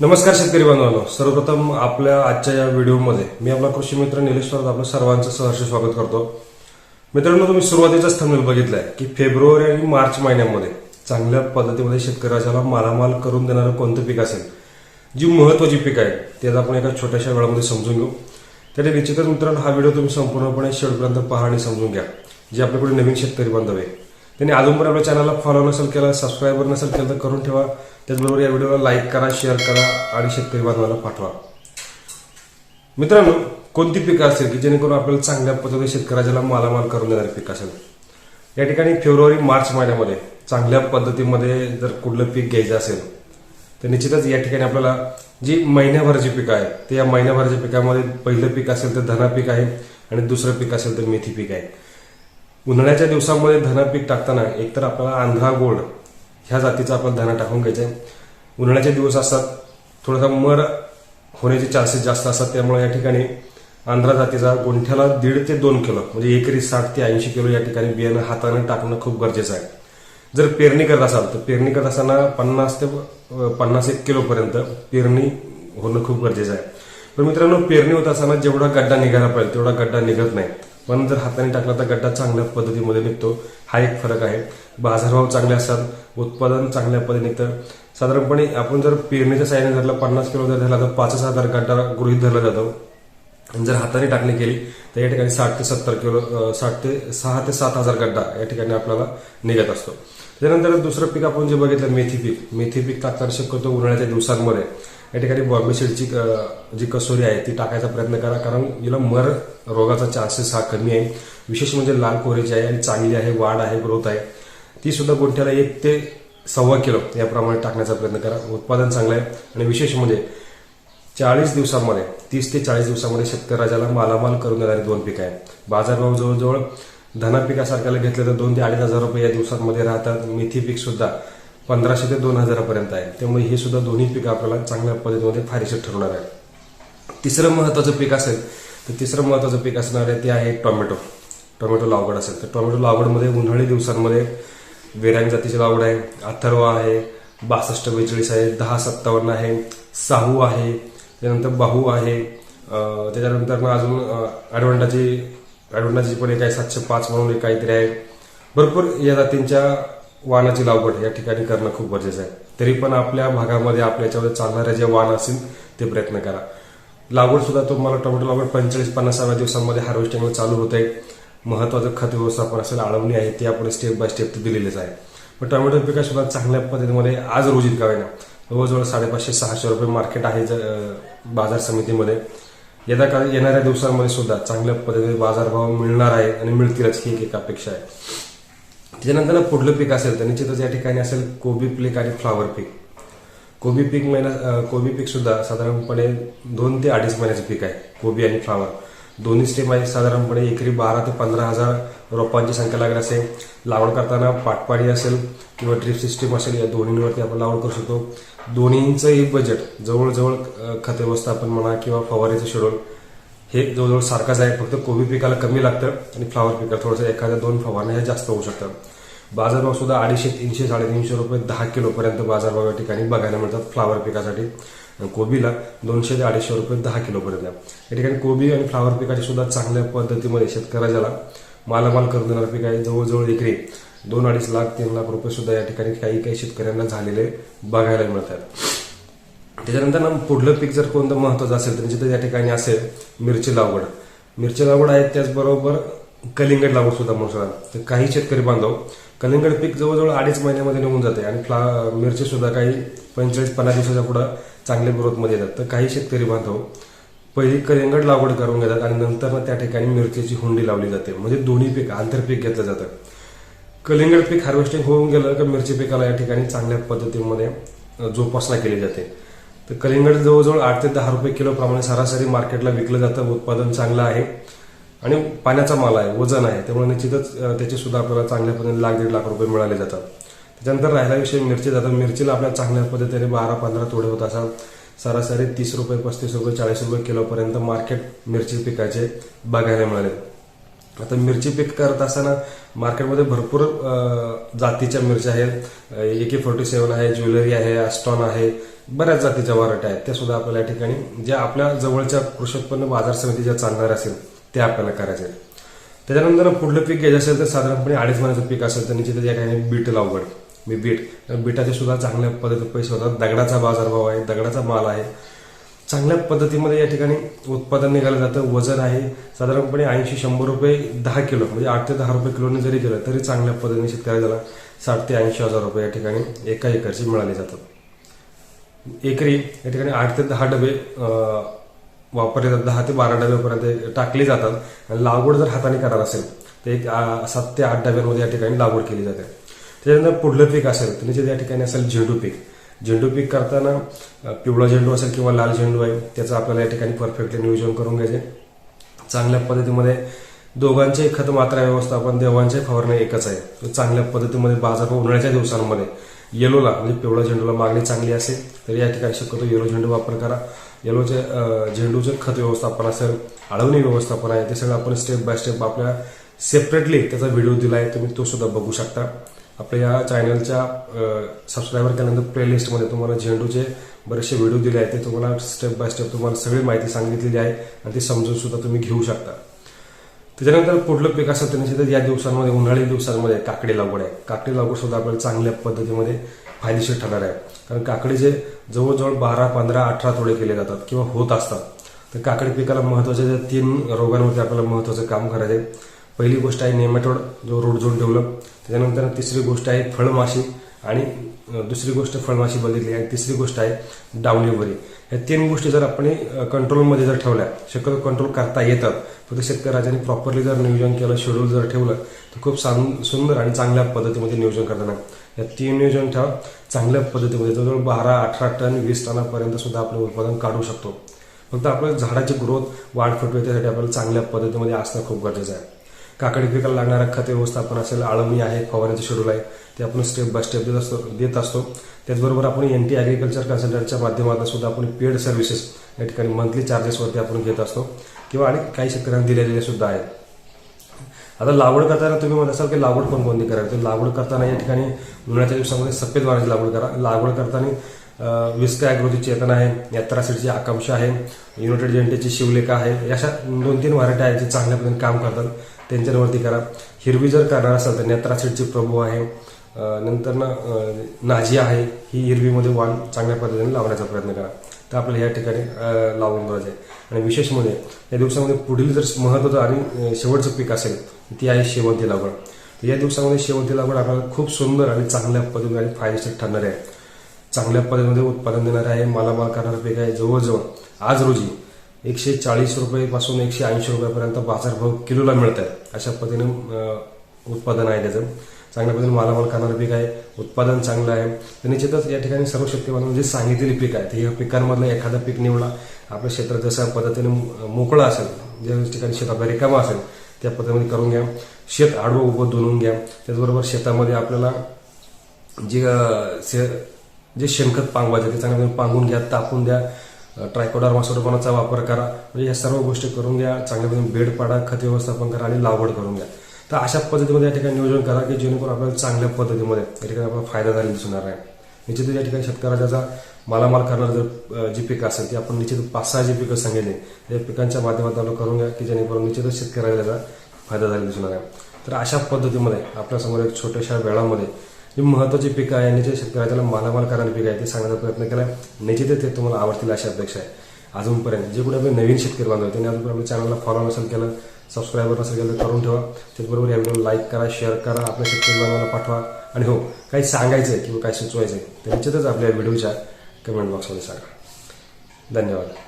नमस्कार शेतकरी बांधवांनो सर्वप्रथम आपल्या आजच्या या व्हिडिओमध्ये मी आपला कृषी मित्र निलेश परत आपलं सर्वांचं सहर्ष स्वागत करतो. मित्रांनो तुम्ही सुरुवातीचाच थंबनेल बघितलाय की फेब्रुवारी आणि मार्च महिन्यामध्ये चांगल्या पद्धतीमध्ये शेतकऱ्याला मालामाल करून देणारं कोणतं पीक असेल जी महत्वाची पीक आहे ते आपण एका छोट्याशा वेळामध्ये समजून घेऊ. त्याने निश्चितच मित्रांनो हा व्हिडिओ तुम्ही संपूर्णपणे शेवटपर्यंत पहा आणि समजून घ्या जे आपल्याकडे नवीन शेतकरी बांधव आहे. त्यांनी अजूनपर्यंत आपल्या चॅनलला फॉलो नसेल केला सबस्क्राईबर नसेल केलं तर करून ठेवा. त्याचबरोबर या व्हिडिओला लाईक करा शेअर करा आणि शेतकरी बांधवाला पाठवा. मित्रांनो कोणती पिकं असेल की जेणेकरून आपल्याला चांगल्या पद्धतीने शेतकऱ्याला मालामाल करून देणारी पीक असेल? या ठिकाणी फेब्रुवारी मार्च महिन्यामध्ये चांगल्या पद्धतीमध्ये जर कुठलं पीक घ्यायचं असेल तर निश्चितच या ठिकाणी आपल्याला जी महिन्याभराची पिकं आहेत ते या महिन्याभराच्या पिकामध्ये पहिलं पीक असेल तर धना पीक आहे आणि दुसरं पीक असेल तर मेथी पीक आहे. उन्हाळ्याच्या दिवसामध्ये धना पीक टाकताना एकतर आपल्याला आंध्रा गोल्ड ह्या जातीचा आपण धना टाकून घ्यायचा. आहे उन्हाळ्याचे दिवस असतात थोडासा मर होण्याचे चान्सेस जास्त असतात त्यामुळे या ठिकाणी आंध्रा जातीचा गुंठ्याला दीड ते दोन किलो म्हणजे एकरी साठ ते ऐंशी किलो या ठिकाणी बियाणं हाताने टाकणं खूप गरजेचं आहे. जर पेरणी करत असाल तर पेरणी करत असताना पन्नास ते पन्नास एक किलोपर्यंत पेरणी होणं खूप गरजेचं आहे. पण मित्रांनो पेरणी होत असताना जेवढा गड्डा निघायला पाहिजे तेवढा गड्डा निघत नाही. पण जर हाताने टाकला तर गड्डा चांगल्या पद्धतीमध्ये निघतो. हा एक फरक आहे. बाजारभाव चांगले असतात उत्पादन चांगल्या पद्धतीने निघतं. साधारणपणे आपण जर पेरणीच्या साईडने धरला पन्नास किलो जर धरला तर पाच हजार गड्डा गृहित धरला जातो. जर हाताने टाकणी केली तर या ठिकाणी साठ ते सत्तर किलो साठ ते सहा ते सात हजार गड्डा या ठिकाणी आपल्याला निघत असतो. त्यानंतर दुसरं पीक आपण जे बघितलं मेथी पीक. मेथी पीक टाकताना शक्यतो उन्हाळ्याच्या दिवसांमध्ये या ठिकाणी बॉम्बे शेडची जी कसोरी आहे ती टाकायचा प्रयत्न करा. कारण हिला मर रोगाचा चान्सेस हा कमी आहे. विशेष म्हणजे लाल कोरेची आहे आणि चांगली आहे वाढ आहे ग्रोथ आहे ती सुद्धा गोठ्याला एक ते सव्वा किलो याप्रमाणे टाकण्याचा प्रयत्न करा. उत्पादन चांगलं आहे. आणि विशेष म्हणजे चाळीस दिवसांमध्ये तीस ते चाळीस दिवसामध्ये शेतकऱ्याला मालामाल करून देणारी दोन पीक आहेत बाजारभाव जवळजवळ धना पिकासारख्याला घेतलं तर दोन ते अडीच हजार रुपये या दिवसांमध्ये राहतात. मेथी पीक सुद्धा पंधराशे ते दोन हजारापर्यंत आहे. त्यामुळे हे सुद्धा दोन्ही पिकं आपल्याला चांगल्या पद्धतीमध्ये फायदेशीर ठरवणार आहे. तिसरं महत्वाचं पीक असेल तर तिसरं महत्वाचं पीक असणार आहे ते आहे टोमॅटो. टोमॅटो लागवड असेल. तर टोमॅटो लागवडमध्ये उन्हाळी दिवसांमध्ये वेरांग जातीची लागवड आहे अथर्व आहे बासष्ट बेचाळीस आहे दहा सत्तावन्न आहे साहू आहे त्यानंतर बाहू आहे त्याच्यानंतर मग अजून ॲडव्हान्टाची ॲडव्हान्टाची पण एक आहे सातशे पाच म्हणून एक काहीतरी आहे. भरपूर या जातींच्या वाहनाची लागवड या ठिकाणी करणं खूप गरजेचं आहे. तरी पण आपल्या भागामध्ये आपल्याच्यामध्ये चालणारे जे वाहन असतील ते प्रयत्न करा. लागवड सुद्धा तुम्हाला टोमॅटो लागवड पंचेचाळीस पन्नासाव्या दिवसांमध्ये हार्वेस्टिंगला चालू होत. आहे महत्वाचं खत व्यवस्थापन असेल आळवणी आहे ते आपण स्टेप बाय स्टेप दिलेलेच आहे. पण टोमॅटो पिका सुद्धा चांगल्या पद्धतीमध्ये आज रोजीत का ना जवळजवळ साडेपाचशे सहाशे रुपये मार्केट आहे ज- बाजार समितीमध्ये. येत्या काळात येणाऱ्या दिवसांमध्ये सुद्धा चांगल्या पद्धतीने बाजारभाव मिळणार आहे आणि मिळतीलच ही एक अपेक्षा आहे. त्याच्यानंतर ना पुढलं पीक असेल तर निश्चितच या ठिकाणी असेल कोबी पीक आणि फ्लावर पीक. कोबी पीक महिना कोबी पीक सुद्धा साधारणपणे दोन ते अडीच महिन्याचं पीक आहे कोबी आणि फ्लावर. दोन्ही स्टेप आहे साधारणपणे एकरी बारा ते पंधरा हजार रोपांची संख्या लागत असेल. लागवड करताना पाटपाडी असेल किंवा ड्रिप सिस्टीम असेल या दोन्हीवरती आपण लागवड करू शकतो. दोन्हींचंही बजेट जवळजवळ खते खत व्यवस्थापन म्हणा किंवा फवारीचं शेड्यूल हे जवळजवळ सारखाच आहे. फक्त कोबी पिकाला कमी लागतं आणि फ्लावर पिकाला थोडंसं एखाद्या दोन फवारण्या हे जास्त होऊ शकतात. बाजारभाव सुद्धा अडीचशे तीनशे साडेतीनशे रुपये दहा किलोपर्यंत बाजारभाव या ठिकाणी बघायला मिळतात फ्लावर पिकासाठी. कोबीला दोनशे ते अडीचशे रुपये दहा किलोपर्यंत या ठिकाणी कोबी आणि फ्लावर पिकाची सुद्धा चांगल्या पद्धतीमध्ये शेतकऱ्याला मालामाल करून देणारं पीक आहे. जवळजवळ एकरी दोन अडीच लाख तीन लाख रुपये सुद्धा या ठिकाणी काही काही शेतकऱ्यांना झालेले बघायला मिळतात. त्याच्यानंतर ना पुढलं पीक जर कोणतं महत्वाचं असेल तर जिथे या ठिकाणी असेल मिरची लागवड. मिरची लागवड आहे त्याचबरोबर कलिंगड लागवड सुद्धा म्हणू तर काही शेतकरी बांधव कलिंगड पीक जवळजवळ अडीच महिन्यामध्ये निघून जाते आणि फ्ला मिरची सुद्धा काही पंचेचाळीस पन्नास दिवसाच्या पुढं चांगल्या ग्रोथमध्ये येतात. तर काही शेतकरी बांधव पहिली कलिंगड लागवड करून घेतात आणि नंतर त्या ठिकाणी मिरचीची हुंडी लावली जाते. म्हणजे दोन्ही पीक आंतरपीक घेतलं जातं. कलिंगड पीक हार्वेस्टिंग होऊन गेलं का मिरची पिकाला या ठिकाणी चांगल्या पद्धतीमध्ये जोपासना केली जाते. तर कलिंगड जवळजवळ आठ ते दहा रुपये किलो प्रमाणे सरासरी मार्केटला विकलं जातं. उत्पादन चांगलं आहे आणि पाण्याचा माल आहे वजन आहे. त्यामुळे निश्चितच अ, त्याचे सुद्धा आपल्याला चांगल्या पद्धतीने लाख दीड लाख रुपये मिळाले जातात. त्याच्यानंतर राहिला विषय मिरची. जातात मिरचीला आपल्या चांगल्या पद्धतीने बारा पंधरा तोडे होत असा सरासरी तीस रुपये पस्तीस रुपये चाळीस रुपये किलोपर्यंत मार्केट मिरची पिकाचे बघायला मिळाले. आता मिरची पीक करत असताना मार्केटमध्ये भरपूर जातीच्या मिरच्या आहेत. ए के फोर्टी सेवन आहे ज्वेलरी आहे अस्टॉन आहे बऱ्याच जातीच्या व्हरायटी आहेत. त्या सुद्धा आपल्याला या ठिकाणी ज्या आपल्या जवळच्या कृषी उत्पन्न बाजार समिती ज्या चालणार असेल ते आपल्याला करायचे त्याच्यानंतर पुढलं पीक घ्यायचं असेल तर साधारणपणे अडीच महिन्याचं पीक असेल तर निश्चितच या ठिकाणी बीट लावगड मी बीट बीटाचे सुद्धा चांगल्या पद्धतीत पैसे होतात. दगडाचा बाजारभाव आहे दगडाचा माल आहे. चांगल्या पद्धतीमध्ये या ठिकाणी उत्पादन निघालं जातं. वजन आहे. साधारणपणे ऐंशी शंभर रुपये दहा किलो म्हणजे आठ ते दहा रुपये किलोने जरी गेलं तरी चांगल्या पद्धतीने शेतकऱ्याला साठ ते ऐंशी हजार रुपये या ठिकाणी एका एकरचे मिळाले जातात. एकरी या ठिकाणी आठ ते दहा डबे वापरले जातात. दहा ते बारा डब्यापर्यंत टाकले जातात. आणि लागवड जर हाताने करणार असेल तर एक सात ते आठ डब्यांमध्ये या ठिकाणी लागवड केली जाते. त्याच्यानंतर पुढलं पीक असेल तर निश्चित या ठिकाणी असेल झेंडू पीक. झेंडू पीक करताना पिवळा झेंडू असेल किंवा लाल झेंडू आहे त्याचं आपल्याला या ठिकाणी परफेक्टली नियोजन करून घ्यायचे चांगल्या पद्धतीमध्ये दोघांचे खत मात्रा व्यवस्थापन देवांचे फवारणे एकच आहे. तो चांगल्या पद्धतीमध्ये बाजार उन्हाळ्याच्या दिवसांमध्ये येलोला म्हणजे पिवळा झेंडूला मागणी चांगली असेल तर या ठिकाणी शक्यतो येलो झेंडू वापर करा. येलोचे झेंडूचं झेंडूचे खत व्यवस्थापन असेल अळवणी व्यवस्थापन आहे ते सगळं आपण स्टेप बाय स्टेप आपल्या सेपरेटली त्याचा व्हिडिओ दिला आहे तुम्ही तो सुद्धा बघू शकता. आपल्या या चॅनलच्या सबस्क्राईबर केल्यानंतर प्लेलिस्टमध्ये तुम्हाला झेंडूचे बरेचसे व्हिडिओ दिले आहेत. ते तुम्हाला स्टेप बाय स्टेप तुम्हाला सगळी माहिती सांगितलेली आहे आणि ती समजून सुद्धा तुम्ही घेऊ शकता. त्याच्यानंतर पुढलं पीक असं त्यांनी या दिवसांमध्ये उन्हाळी दिवसांमध्ये काकडी लागवड आहे. काकडी लागवड सुद्धा आपल्याला चांगल्या पद्धतीमध्ये फायदेशीर ठरणार आहे. कारण काकडीचे जवळजवळ बारा पंधरा अठरा तोडे केले जातात किंवा होत असतात. तर काकडी पिकाला महत्त्वाच्या तीन रोगांवरती आपल्याला महत्वाचं काम करायचं आहे पहिली गोष्ट आहे नेमॅटोड जो रोडझोड डेव्हलप त्याच्यानंतर तिसरी गोष्ट आहे फळमाशी आणि दुसरी गोष्ट फळमाशी बघितली आणि तिसरी गोष्ट आहे डावणीवरी. या तीन गोष्टी जर आपण कंट्रोलमध्ये जर ठेवल्या शक्यतो कंट्रोल करता येतात. फक्त शेतकऱ्याने प्रॉपरली जर नियोजन केलं शेड्यूल जर ठेवलं तर खूप सां- सुंदर आणि चांगल्या पद्धतीमध्ये नियोजन करताना. या तीन नियोजन ठेवा चांगल्या पद्धतीमध्ये. जवळजवळ बारा अठरा टन वीस टनापर्यंत सुद्धा आपण उत्पादन काढू शकतो. फक्त आपलं झाडाची ग्रोथ वाढ फुटवे त्यासाठी आपल्याला चांगल्या पद्धतीमध्ये असणं खूप गरजेचं आहे. काकडी पिकाला लागणारा खत व्यवस्थापन असेल आळमी आहे फवारण्याचं शेड्यूल आहे ते आपण स्टेप बाय स्टेप देत असतो देत असतो. त्याचबरोबर आपण एन टी ॲग्रिकल्चर कन्सल्टंटच्या माध्यमातून सुद्धा आपण पेड सर्व्हिसेस या ठिकाणी मंथली चार्जेसवरती आपण घेत असतो. किंवा आणि काही शेतकऱ्यांना दिलेले सुद्धा आहेत. आता लागवड करताना तुम्ही म्हणत असाल की लागवड पण कोणती करायची तर लागवड करताना या ठिकाणी उन्हाळ्याच्या दिवसामध्ये सफेद वाणाची लागवड करा. लागवड करताना विस्का ॲग्रोची चेतना आहे यात्रा सीडची आकांक्षा आहे युनायटेड जनतेची शिवलेखा आहे अशा दोन तीन व्हरायटी आहेत जे चांगल्या पद्धतीने काम करतात त्यांच्यावरती करा. हिरवी जर करणार असाल तर नेत्रा सीडची प्रभू आहे. नंतर ना नाजी आहे ही हिरवीमध्ये वाण चांगल्या पद्धतीने लावण्याचा प्रयत्न करा. तर आपल्याला या ठिकाणी लावून बघायचं आहे. आणि विशेष म्हणजे या दिवसामध्ये पुढील जर महत्वाचं आणि शेवटचं पीक असेल ती आहे शेवंती लागवड. या दिवसामध्ये शेवंती लागवड आपल्याला खूप सुंदर आणि चांगल्या पद्धतीने आणि फायदेशीर ठरणार आहे. चांगल्या पद्धतीमध्ये उत्पादन देणारे आहे मालामाल करणारं पीक आहे. जवळजवळ आज रोजी एकशे चाळीस रुपयेपासून एकशे ऐंशी रुपयापर्यंत बाजारभाव किलोला मिळत आहे. अशा पद्धतीने उत्पादन आहे त्याचं. चांगल्या पद्धतीने मालामाल करणारं पीक आहे उत्पादन चांगलं आहे. तर निश्चितच या ठिकाणी सर्व शेतकऱ्यांना जे म्हणजे सांगितलेली पीक आहे. तर या पिकांमधलं एखादं पीक निवडा आपलं क्षेत्र जशा पद्धतीने मोकळं असेल ज्या ठिकाणी शेत आपल्या रिकामा असेल त्या पद्धतीने करून घ्या. शेत आडवं उभं दोनून घ्या. त्याचबरोबर शेतामध्ये आपल्याला जे जे शेणखत पांगवायचं ते चांगल्या पांगून घ्या तापून द्या ट्रायकोडार मासोडपणाचा वापर करा. म्हणजे या सर्व गोष्टी करून घ्या चांगल्या पद्धतीने बेड पाडा खत व्यवस्थापन करा आणि लागवड करून घ्या. तर अशा पद्धतीमध्ये या ठिकाणी नियोजन करा की जेणेकरून आपल्याला चांगल्या पद्धतीमध्ये या ठिकाणी आपल्याला फायदा झालेला दिसून आहे. निश्चितच या ठिकाणी शेतकऱ्याचा मालामाल करणार जर जी पिकं असेल ती आपण निश्चित पाच सहा जी पिकं सांगितली या पिकांच्या माध्यमातून आपण करून घ्या की जेणेकरून निश्चितच शेतकऱ्याला त्याचा फायदा झालेला दिसणार आहे. तर अशा पद्धतीमध्ये आपल्यासमोर एक छोट्याशा वेळामध्ये जी महत्त्वाची पिकं आहे आणि जे शेतकऱ्याला मालामाल करणारी पिकं आहे ते सांगण्याचा प्रयत्न केला निश्चितच ते तुम्हाला आवडतील अशी अपेक्षा आहे. अजूनपर्यंत जे कुठे आपले नवीन शेतकरी बांधव त्यांनी अजून आपल्या चॅनलला फॉलो नसेल केलं सबस्क्राईबर नसेल केलं करून ठेवा. त्याचबरोबर या व्हिडिओ लाईक करा शेअर करा आपल्या शेतकरी बांधवांना पाठवा. आणि हो काही सांगायचं आहे किंवा काही सुचवायचं आहे तर निश्चितच आपल्या व्हिडिओच्या कमेंट बॉक्समध्ये सांगा. धन्यवाद.